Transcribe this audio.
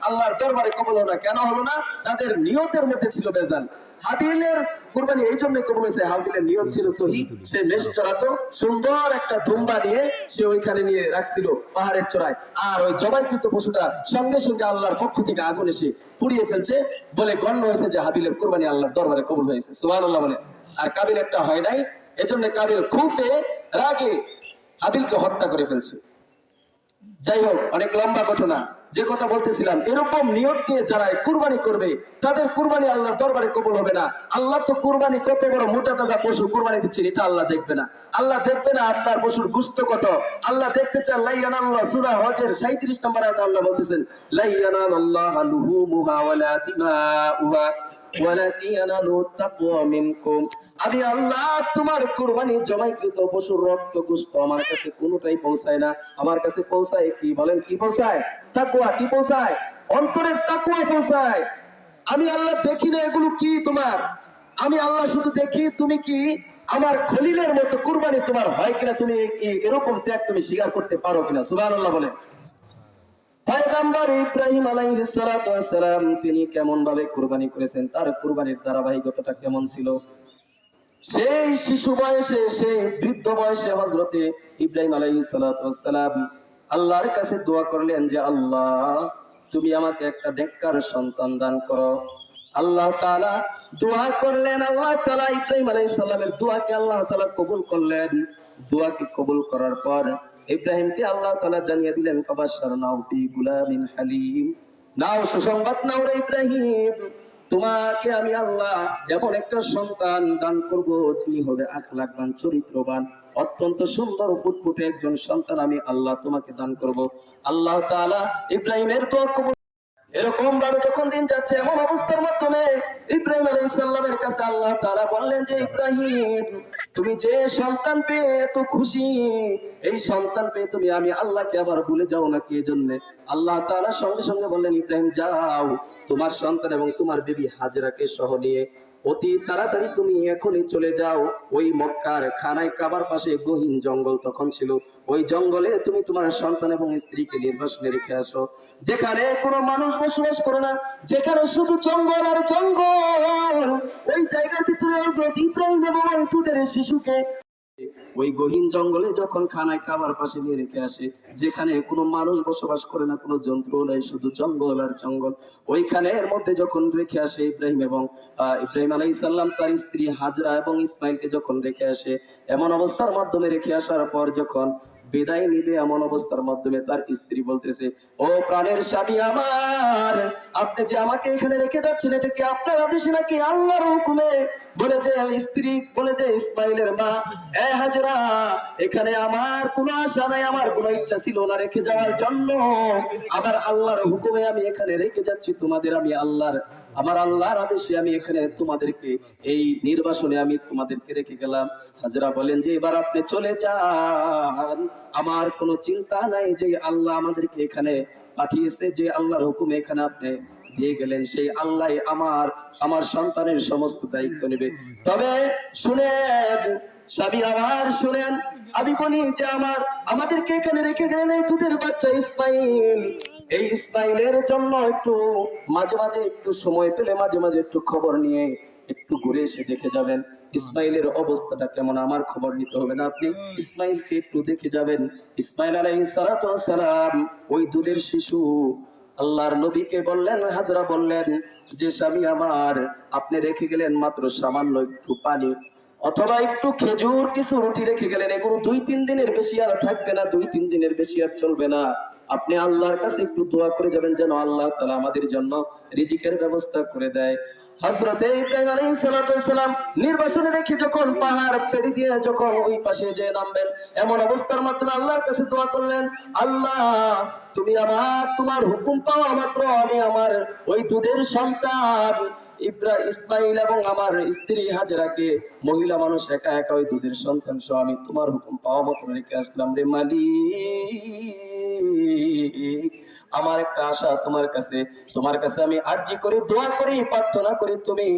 আল্লাহর দরবারে কবল হলো না। কেন হলো না? তাদের নিয়তের মধ্যে ছিল বেজাল হাবিলের কুরবানি এই জন্য কবল হয়েছে, হাবিলের নিয়ত ছিল সহি। সে মেষ চড়াতো, সুন্দর একটা ধুম্বা নিয়ে সে ওইখানে নিয়ে রাখছিল পাহাড়ের চড়ায়। আর ওই জবাইকৃত পশুটা সঙ্গে সঙ্গে আল্লাহর পক্ষ থেকে আগুন এসে পুড়িয়ে ফেলছে বলে গণ্য হয়েছে যে হাবিলের কুরবানি আল্লাহর দরবারে কবুল হয়েছে। সুবহানাল্লাহ বলে। আর কাবিল একটা হয় নাই, এজন্য কাবিল খুবই রাগে হাবিলকে হত্যা করে ফেলছে। যাই হোক, অনেক লম্বা ঘটনা। যে কথা বলতেছিলাম, এরকম নিয়ত দিয়ে যারা কুরবানি করবে, তাদের কুরবানি আল্লাহর দরবারে কবুল হবে না। আল্লাহ তো কুরবানি কত বড় মোটা তাজা পশু কুরবানি দিচ্ছেন, এটা আল্লাহ দেখবে না। আল্লাহ দেখবে না আপনার পশুর গুস্ত কত। আল্লাহ দেখতে চান লাইয়ান আল্লাহ সূরা হজের 37 নম্বর আল্লাহ বলতেছেন লাইয়ান আল্লাহ আমি আল্লাহ তোমার কুরবানি পশুর রক্ত আমার কাছে কোনোটাই পৌঁছায় না। আমার কাছে পৌঁছায় কি? বলেন, কি পৌঁছায়? কি পৌঁছায়? অন্তরের পৌঁছায়। আমি আল্লাহ দেখি না এগুলো কি তোমার? আমি আল্লাহ শুধু দেখি তুমি কি আমার খলিলের মতো কুরবানি তোমার হয় কিনা? তুমি এরকম ত্যাগ তুমি স্বীকার করতে পারো কিনা? সুবাহ আল্লাহ বলে ইব্রাহিম তিনি কেমন ভাবে কুরবানি করেছেন? তার কুরবানির ধারাবাহিকতাটা কেমন ছিল? সেই শিশু বয়সে, সেই বৃদ্ধ বয়সে হজরতে ইব্রাহিম আল্লাহর কাছে দোয়া করলেন যে, আল্লাহ, তুমি আমাকে একটা নেককার সন্তান দান করো। আল্লাহ তাআলা দোয়া করলেন, আল্লাহ তাআলা ইব্রাহিম আলাইহিস সালামের দোয়াকে আল্লাহ তাআলা কবুল করলেন। দোয়াকে কবুল করার পর ইব্রাহিমকে আল্লাহ তালা জানিয়ে দিলেন ফাবাশশারনাহু বি গুলামিন হালিম। নাও সুসংবাদ, নাও রে ইব্রাহিম। তোমাকে আমি আল্লাহ এমন একটা সন্তান দান করব, যিনি হবে আখলাকবান, চরিত্রবান, অত্যন্ত সুন্দর, ফুটফুটে একজন সন্তান আমি আল্লাহ তোমাকে দান করব। আল্লাহ তাআলা ইব্রাহিমের দোয়া কবুল এরকম ভাবে যখন দিন যাচ্ছে, এমন অবস্থার মাধ্যমে ইব্রাহিম আলী সালামের কাছে আল্লাহ তারা বললেন যে, ইব্রাহিম, তুমি যে সন্তান পেয়ে এত খুশি, এই সন্তান পেয়ে তুমি আমি আল্লাহকে আবার ভুলে যাও নাকি এজন্য? আল্লাহ তারা সঙ্গে সঙ্গে বললেন, ইব্রাহিম, যাও, তোমার সন্তান এবং তোমার বেবি হাজরাকে সহ নিয়ে অতি তাড়াতাড়ি তুমি এখনই চলে যাও। ওই মক্কার খানায় কাবার পাশে গহীন জঙ্গল তখন ছিল। ওই জঙ্গলে তুমি তোমার সন্তান এবং স্ত্রীকে নির্বাসনে রেখে আসো। যেখানে কোনো মানুষ বসবাস করে না, যেখানে শুধু জঙ্গল আর জঙ্গল। ওই জায়গার ভিতরে ইব্রাহিম এবং শিশুকে ওই গহীন জঙ্গলে যখন খানায় কাবার পাশে নিয়ে রেখে আসে, যেখানে কোনো মানুষ বসবাস করে না, কোনো যন্ত্র নাই, শুধু জঙ্গল আর জঙ্গল। ওইখানে এর মধ্যে যখন রেখে আসে ইব্রাহিম এবং ইব্রাহিম আলাই ইসাল্লাম তার স্ত্রী হাজরা এবং ইসমাইলকে যখন রেখে আসে, এমন অবস্থার মাধ্যমে রেখে আসার পর যখন বিদায় নিবে এমন অবস্থার মাধ্যমে তার স্ত্রী বলতেছে, ও প্রাণের স্বামী আমার, আপনি যে আমাকে এখানে রেখে যাচ্ছেন, এটা কি আপনার আদেশে নাকি আল্লাহর হুকুমে? বলে যে, স্ত্রী, বলে যে, ইসমাইলের মা, এ হাজরা, এখানে আমার কোনো আশা নাই, আমার কোনো ইচ্ছা ছিল না রেখে যাওয়ার জন্য। আমার আল্লাহর হুকুমে আমি এখানে রেখে যাচ্ছি, তোমাদের আমি আল্লাহর, আমার আল্লাহর আদেশে আমি এখানে তোমাদেরকে, এই নির্বাসনে আমি তোমাদেরকে রেখে গেলাম। হাজরা বলেন যে, এবার আপনি চলে যান। আমার কোনো চিন্তা নাই যে আল্লাহ আমাদেরকে এখানে পাঠিয়েছে, যে আল্লাহর হুকুমে এখানে আপনি দিয়ে গেলেন, সেই আল্লাহ আমার আমার সন্তানের সমস্ত দায়িত্ব নেবে। তবে শুনেন, স্বামী আমার, শুনেন, আমি বলি যে আমার, আমাদেরকে এখানে রেখে গেলেন এই দুধের বাচ্চা ইসমাইল। এই ইসমাইলের জন্য একটু, মাঝে মাঝে একটু সময় পেলে মাঝে মাঝে একটু খবর নিয়ে একটু ঘুরে এসে দেখে যাবেন। ইসমাইলের অবস্থাটা কেমন আমার খবর নিতে হবে না আপনি? ইসমাইলকে একটু দেখে যাবেন। ইসমাইল আলাইহিস সালাম, ওই দুধের শিশু। আল্লাহর নবীকে বললেন, হাজরা বললেন, যে স্বামী আমার, আপনি রেখে গেলেন মাত্র সামান্য একটু পানি। অথবা একটু খেজুর, কিছু রুটি রেখে গেলেন, এগুলো দুই তিন দিনের বেশি আর থাকবে না, দুই তিন দিনের বেশি আর চলবে না। আপনি আল্লাহর কাছে একটু দোয়া করে যাবেন যেন আল্লাহ তালা আমাদের জন্য রিজিকের ব্যবস্থা করে দেয়। হজরতে ইব্রাহিম নির্বাসনে রেখে যখন পাহাড় পেড়ি দিয়ে যখন ওই পাশে যে নামবেন, এমন অবস্থার মাত্র আল্লাহর কাছে দোয়া করলেন, আল্লাহ, তুমি আমার, তোমার হুকুম পাওয়া মাত্র আমি আমার ওই দুধের সন্তান, ইব্রা, ইসমাইল এবং আমার স্ত্রী হাজরাকে মহিলা মানুষ একা একা ওই দুধের সন্তান সহ আমি তোমার হুকুম পাওয়া মাত্র রেখে আসলাম রে মালিক। আমার একটা আশা তোমার কাছে। তোমার কাছে আমি আর্জি করি, দোয়া করি, প্রার্থনা করি, তুমি